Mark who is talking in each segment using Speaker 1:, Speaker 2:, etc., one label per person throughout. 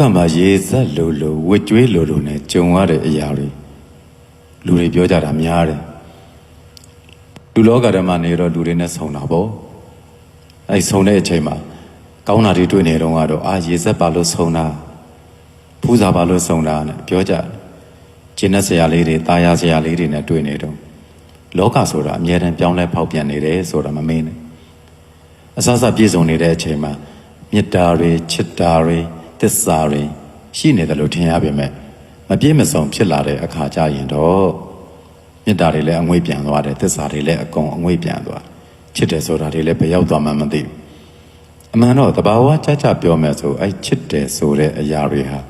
Speaker 1: ကမှာရေစက်လိုလိုဝစ်ကြွေးလိုလိုနဲ့ကြုံရတဲ့အရာတွေလူတွေပြောကြတာများတယ်လူလောကဓမ္မနေတော့လူတွေနဲ့ဆုံတာပေါ့အဲဆုံတဲ့အချိန်မှာကောင်းတာတွေတွေ့နေတော့ကတော့အာရေစက်ပါလို့ဆုံတာဖူးစာပါလို့ဆုံတာနဲ့ပြောကြတယ်ကျင်းတဲ့ဆရာလေးတွေတာယာဆရာလေးတွေနဲ့တွေ့နေတော့လောကဆိုတာအမြဲတမ်းပြောင်းလဲဖောက်ပြန်နေတယ်ဆိုတာမမင်းနဲ့အစစပြည့်စုံနေတဲ့အချိန်မှာမေတ္တာတွေချစ်တာတွေ သစ္စာတွေရှိနေတယ်လို့ထင်ရပေမဲ့မပြည့်မစုံဖြစ်လာတဲ့အခါကျရင်တော့မေတ္တာတွေလည်းအငွေ့ပြန်သွားတယ်သစ္စာတွေလည်းအကုန်အငွေ့ပြန်သွားချစ်တယ်ဆိုတာတွေလည်းဘယ်ရောက်သွားမှမသိဘူးအမှန်တော့တဘာဝကြကြပြောမယ်ဆိုအဲ့ချစ်တယ်ဆိုတဲ့အရာတွေဟာ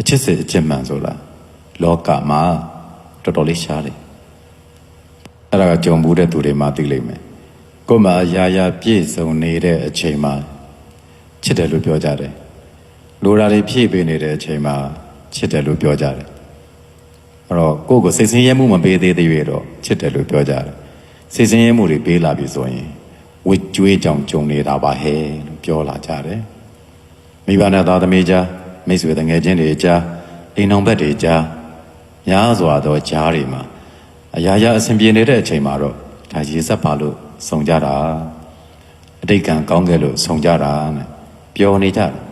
Speaker 1: အချစ်စစ်အချစ်မှန်ဆိုတာလောကမှာတော်တော်လေးရှားတယ်အဲ့ဒါကကြုံဘူးတဲ့သူတွေမှသိလိမ့်မယ်ကိုယ်မှာအရာရာပြည့်စုံနေတဲ့အချိန်မှာချစ်တယ်လို့ပြောကြတယ် လိုရာတွေဖြည့်ပေးနေတဲ့အချိန်မှာချစ်တယ်လို့ပြောကြတယ်အဲ့တော့ကိုယ့်ကိုစိတ်ဆင်းရဲမှုမပေးသေးသေးရတော့ချစ်တယ်လို့ပြောကြတယ်စိတ်ဆင်းရဲမှုတွေပေးလာပြီဆိုရင်ဝစ်ကြွေးကြောင်ကြုံနေတာပါဟဲ့လို့ပြောလာကြတယ်မိဘနဲ့သားသမီးကြားမိတ်ဆွေတငယ်ချင်းတွေကြားအိမ်အောင်ဘက်တွေကြားများစွာသောကြားတွေမှာအရာရာအဆင်ပြေနေတဲ့အချိန်မှာတော့ဒါရေစက်ပါလို့ဆုံကြတာအတိတ်ကံကောင်းခဲ့လို့ဆုံကြတာနဲ့ပျော်နေကြတယ်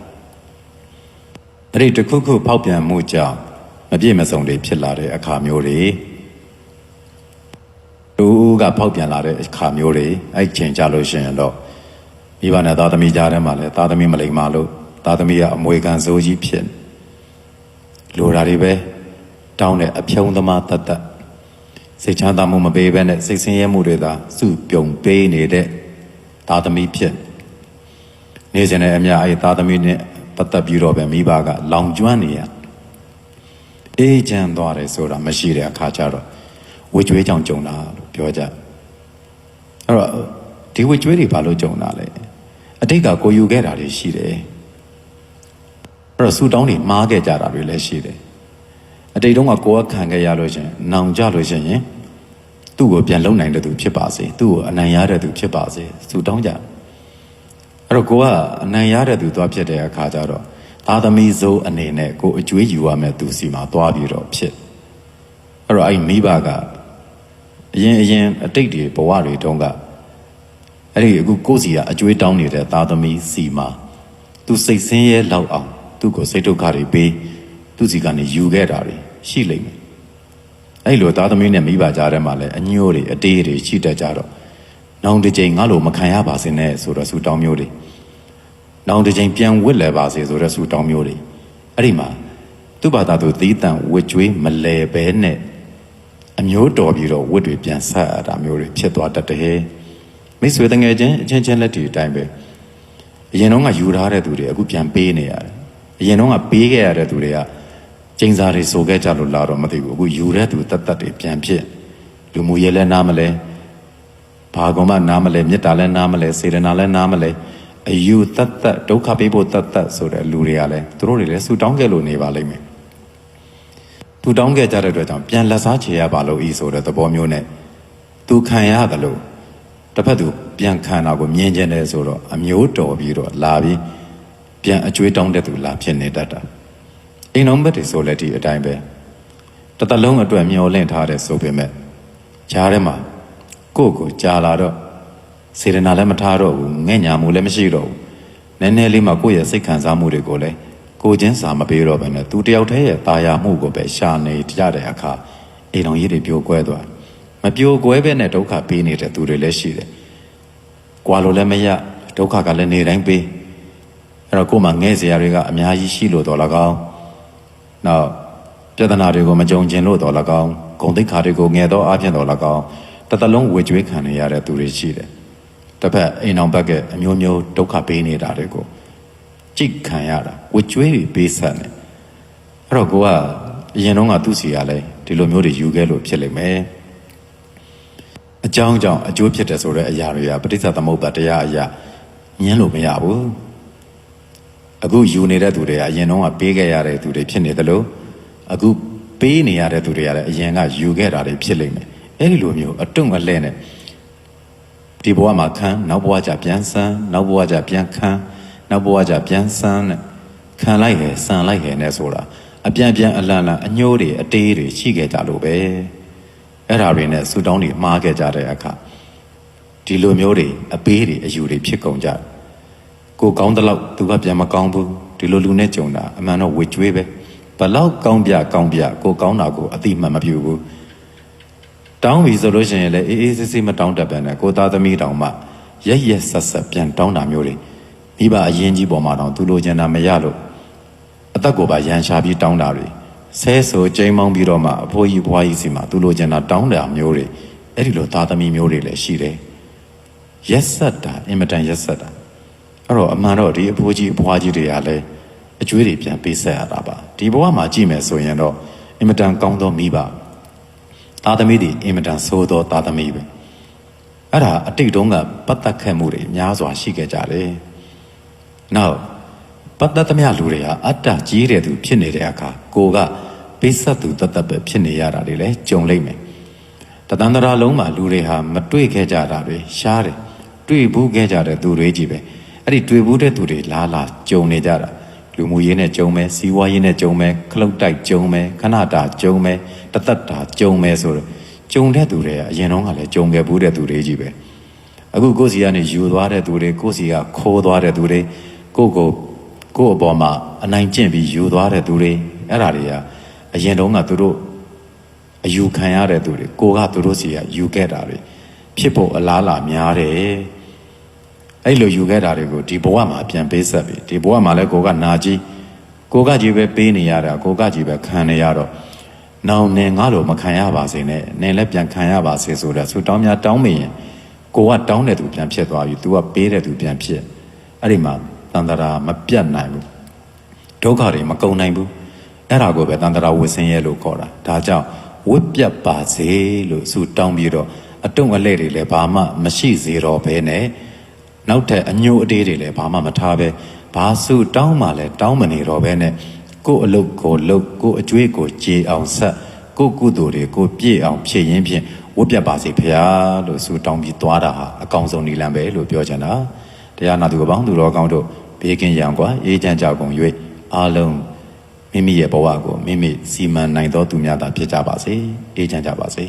Speaker 1: အဲ့ဒီတစ်ခုခုဖောက်ပြန်မှုကြောင့်မပြည့်မစုံတွေဖြစ်လာတဲ့အခါမျိုးတွေလူကဖောက်ပြန်လာတဲ့အခါမျိုးတွေအဲ့ချိန်ကြလို့ရှိရင်တော့မိဘနဲ့သားသမီးကြားထဲမှာလည်းသားသမီးမလိမ္မာလို့သားသမီးကအမွေခံစိုးကြီးဖြစ်လိုတာတွေပဲတောင်းတဲ့အဖြုံးသမားတတ်တတ်စိတ်ချမ်းသာမှုမပေးဘဲနဲ့စိတ်ဆင်းရဲမှုတွေသာစုပြုံပေးနေတဲ့သားသမီးဖြစ်နေစဉ်နဲ့အများအဲ့သားသမီးနဲ့ ပတ်သက်ပြီးတော့ပဲမိဘကလောင်ကျွမ်းနေရအေးချမ်းသွားတယ်ဆိုတာမရှိတဲ့အခါကျတော့ဝေကျွေးကြောင်ကြုံတာလို့ပြောကြအဲ့တော့ဒီဝေကျွေးတွေဘာလို့ကြုံတာလဲအတိတ်ကကိုယူခဲ့တာတွေရှိတယ်အဲ့တော့ဆူတောင်းတွေမှားခဲ့ကြတာတွေလည်းရှိတယ်အတိတ်တုန်းကကိုယ်ကခံခဲ့ရလို့ရှင်နောင်ကြလို့ရှင်ရင်သူ့ကိုပြန်လုံနိုင်တဲ့သူဖြစ်ပါစေသူ့ကိုအနိုင်ရတဲ့သူဖြစ်ပါစေဆူတောင်းကြတယ် အဲ့တော့ကိုကအနိုင်ရတဲ့သူသွားဖြစ်တဲ့အခါကျတော့သားသမီးစိုးအနေနဲ့ကိုအကျွေးယူရမယ်သူစီမှာသွားပြီးတော့ဖြစ်အဲ့တော့အဲ့မိဘကအရင်အရင်အတိတ်တွေဘဝတွေတုန်းကအဲ့ဒီအခုကိုစီကအကျွေးတောင်းနေတဲ့သားသမီးစီမှာသူစိတ်ဆင်းရဲလောက်အောင်သူ့ကိုစိတ်ဒုက္ခတွေပေးသူစီကနေယူခဲ့တာတွေရှိလိမ့်မယ်အဲ့လိုသားသမီးနဲ့မိဘကြားထဲမှာလည်းအညို့တွေအတေးတွေရှိတတ်ကြတော့ နောင်တစ်ချိန်ငါ့လိုမခံရပါစေနဲ့ဆိုတော့ဆူတောင်းမျိုးတွေနောင်တစ်ချိန်ပြန်ဝစ်လဲပါစေဆိုတော့ဆူတောင်းမျိုးတွေအဲ့ဒီမှာသူ့ဘာသာသူသီးတန့်ဝစ်ကြွေးမလဲပဲနဲ့အမျိုးတော်ပြီးတော့ဝစ်တွေပြန်ဆက်ရတာမျိုးတွေဖြစ်သွားတတ်တယ်မိတ်ဆွေတငယ်ချင်းအချင်းချင်းလက်တွေအတိုင်းပဲအရင်တော့ကယူထားတဲ့သူတွေအခုပြန်ပေးနေရတယ်အရင်တော့ကပေးခဲ့ရတဲ့သူတွေကကျင်းစားတွေဆိုခဲ့ကြလို့လာတော့မသိဘူးအခုယူတဲ့သူတတ်တတ်တွေပြန်ဖြစ်လူမှုရေးလည်းနားမလဲ ဘာကောင်မှနားမလဲမေတ္တာလည်းနားမလဲစေတနာလည်းနားမလဲအယူတတ်တတ်ဒုက္ခပေးဖို့တတ်တတ်ဆိုတဲ့လူတွေကလည်းသူတို့တွေလည်းဆူတောင်းခဲ့လို့နေပါလိမ့်မယ်သူတောင်းခဲ့ကြတဲ့အတွက်ကြောင့်ပြန်လက်စားချေရပါလို့ဤဆိုတဲ့သဘောမျိုးနဲ့သူခံရတယ်လို့တစ်ဖက်သူပြန်ခံတာကိုမြင်ကျင်တယ်ဆိုတော့အမျိုးတော်ပြီးတော့လာပြီးပြန်အကျွေးတောင်းတဲ့သူလာဖြစ်နေတတ်တာအိမ်တော်ဘက်တွေဆိုလည်းဒီအတိုင်းပဲတစ်သက်လုံးအတွက်မျောလင့်ထားတယ်ဆိုပေမဲ့ဂျားထဲမှာ ကိုယ့်ကိုကြာလာတော့စေရနာလည်းမထားတော့ဘူးငဲ့ညာမှုလည်းမရှိတော့ဘူးနည်းနည်းလေးမှကိုယ့်ရဲ့စိတ်ခံစားမှုတွေကိုလည်းကိုချင်းစာမပေးတော့ဘဲနဲ့သူတယောက်တည်းရဲ့ตาယာမှုကိုပဲရှာနေကြတဲ့အခါအိမ်တော်ကြီးတွေပြိုကွဲသွားမပြိုကွဲပဲနဲ့ဒုက္ခပေးနေတဲ့သူတွေလည်းရှိတယ်။ကွာလို့လည်းမရဒုက္ခကလည်းနေတိုင်းပေးအဲ့တော့ကိုယ်မှငဲ့စရာတွေကအများကြီးရှိလို့တော့လကောင်းနောက်ပြဿနာတွေကိုမကြုံကျင်လို့တော့လကောင်းဂုံတိတ်ခါတွေကိုငဲ့တော့အပြင်တော့လကောင်း တစ်သလုံးဝေကျွေးခံနေရတဲ့သူတွေရှိတယ်။တစ်ဖက်အိမ်အောင်ဘက်ကအမျိုးမျိုးဒုက္ခပေးနေတာတွေကိုကြိတ်ခံရတာဝေကျွေးပြီးပေးဆက်နေအဲ့တော့ကိုကအရင်တော့ကသူ့စီကလည်းဒီလိုမျိုးတွေယူခဲ့လို့ဖြစ်လိမ့်မယ်။အကြောင်းကြောင့်အကျိုးဖြစ်တယ်ဆိုတဲ့အရာတွေကပဋိစ္စသမုပ္ပါတရားအရာညင်းလို့မရဘူး။အခုယူနေတဲ့သူတွေကအရင်တော့ကပေးခဲ့ရတဲ့သူတွေဖြစ်နေတယ်လို့အခုပေးနေရတဲ့သူတွေကလည်းအရင်ကယူခဲ့တာတွေဖြစ်လိမ့်မယ်။ အဲ့ဒီလိုမျိုးအတုံအလဲနဲ့ဒီဘဝမှာခံနောက်ဘဝကျပြန်ဆန်းနောက်ဘဝကျပြန်ခံနောက်ဘဝကျပြန်ဆန်းနဲ့ခံလိုက်ဟဲဆန်လိုက်ဟဲနဲ့ဆိုတာအပြန်ပြန်အလန့်လန့်အညိုးတွေအတေးတွေရှိခဲ့ကြလို့ပဲအဲ့ဒါတွေနဲ့ဆူတောင်းတွေမှားခဲ့ကြတဲ့အခါဒီလိုမျိုးတွေအပေးတွေအယူတွေဖြစ်ကုန်ကြတယ်ကိုကောင်းတဲ့လောက်သူကပြန်မကောင်းဘူးဒီလိုလူနဲ့ကြုံတာအမှန်တော့ဝေကျွေးပဲဘလောက်ကောင်းပြကောင်းပြကိုကောင်းတာကိုအတိမှန်မပြုဘူး တောင်းပြီဆိုလို့ရှိရင်လည်းအေးအေးဆေးဆေးမတောင်းတတ်ပဲနဲ့ကိုသားသမီးတောင်မှရက်ရက်ဆက်ဆက်ပြန်တောင်းတာမျိုးတွေမိဘအရင်ကြီးပေါ်မှာတောင်သူလိုချင်တာမရလို့အသက်ကိုပါရန်ရှာပြီးတောင်းတာတွေဆဲဆိုကျိမ်းမောင်းပြီးတော့မှအဖိုးကြီးဘွားကြီးစီမှာသူလိုချင်တာတောင်းတာမျိုးတွေအဲ့ဒီလိုသားသမီးမျိုးတွေလည်းရှိတယ်ရက်ဆက်တာအင်မတန်ရက်ဆက်တာအဲ့တော့အမှန်တော့ဒီအဖိုးကြီးအဘွားကြီးတွေကလည်းအကျွေးတွေပြန်ပေးဆက်ရတာပါဒီဘဝမှာကြည့်မယ်ဆိုရင်တော့အင်မတန်ကောင်းသောမိဘ သားသမီးတွေအင်မတန်ဆိုးသောသားသမီးပဲအဲ့ဒါအတိတ်တုန်းကပတ်သက်ခဲ့မှုတွေများစွာရှိခဲ့ကြတယ်။နောက်ပတ်သက်သမျှလူတွေဟာအတ္တကြီးတဲ့သူဖြစ်နေတဲ့အခါကိုကပေးဆက်သူတသက်ပဲဖြစ်နေရတာတွေလည်းကြုံလိမ့်မယ်။တသန္တရာလုံးမှာလူတွေဟာမတွေ့ခဲ့ကြတာတွေရှားတယ်။တွေ့ဘူးခဲ့ကြတဲ့သူတွေကြီးပဲ။အဲ့ဒီတွေ့ဘူးတဲ့သူတွေလားလားကြုံနေကြတာ။ လူမှုရေးနဲ့ကြုံမယ်စီးပွားရေးနဲ့ကြုံမယ်ခလုတ်တိုက်ကြုံမယ်ခဏတာကြုံမယ်တသက်တာကြုံမယ်ဆိုတော့ကြုံတဲ့သူတွေကအရင်တော့ကလည်းကြုံခဲ့ဘူးတဲ့သူတွေကြီးပဲအခုကိုယ့်စီကနေယူသွားတဲ့သူတွေကိုယ့်စီကခိုးသွားတဲ့သူတွေကိုယ့်ကိုကိုယ့်အပေါ်မှာအနိုင်ကျင့်ပြီးယူသွားတဲ့သူတွေအဲ့ဒါတွေကအရင်တော့ကသူတို့အယူခံရတဲ့သူတွေကိုကသူတို့စီကယူခဲ့တာတွေဖြစ်ဖို့အလားလာများတယ် အဲ့လိုယူခဲ့တာတွေကိုဒီဘဝမှာပြန်ပေးဆက်ပြီဒီဘဝမှာလည်းကိုကနာကြီးကိုကကြီးပဲပေးနေရတာကိုကကြီးပဲခံနေရတော့နောင်နေငါလိုမခံရပါစေနဲ့နင်လည်းပြန်ခံရပါစေဆိုတဲ့ဆူတောင်းများတောင်းမိရင်ကိုကတောင်းတဲ့သူပြန်ဖြစ်သွားပြီ तू ကပေးတဲ့သူပြန်ဖြစ်အဲ့ဒီမှာတန်တရာမပြတ်နိုင်ဘူးဒုက္ခတွေမကုန်နိုင်ဘူးအဲ့ဒါကိုပဲတန်တရာဝစ်စင်းရဲလို့ခေါ်တာဒါကြောင့်ဝစ်ပြတ်ပါစေလို့ဆူတောင်းပြီးတော့အတုံအလဲတွေလည်းဘာမှမရှိစေတော့ဘဲနဲ့ နောက်ထပ်အညိုအတေးတွေလည်းဘာမှမထားပဲဘာစုတောင်းမှလည်းတောင်းမနေတော့ပဲနဲ့ကို့အလုပ်ကိုလုပ်ကို့အကျွေးကိုကြေအောင်ဆက်ကို့ကုသိုလ်တွေကိုပြည့်အောင်ဖြည့်ရင်းဖြင့်ဝတ်ပြတ်ပါစေဖရာလို့ဆုတောင်းပြီးသွားတာဟာအကောင်ဆုံးနည်းလမ်းပဲလို့ပြောချင်တာတရားနာသူအပေါင်းသူတော်ကောင်းတို့ဘေးကင်းရန်ကွာအေးချမ်းကြကုန်၍အားလုံးမိမိရဲ့ဘဝကိုမိမိစီမံနိုင်သောသူများသာဖြစ်ကြပါစေအေးချမ်းကြပါစေ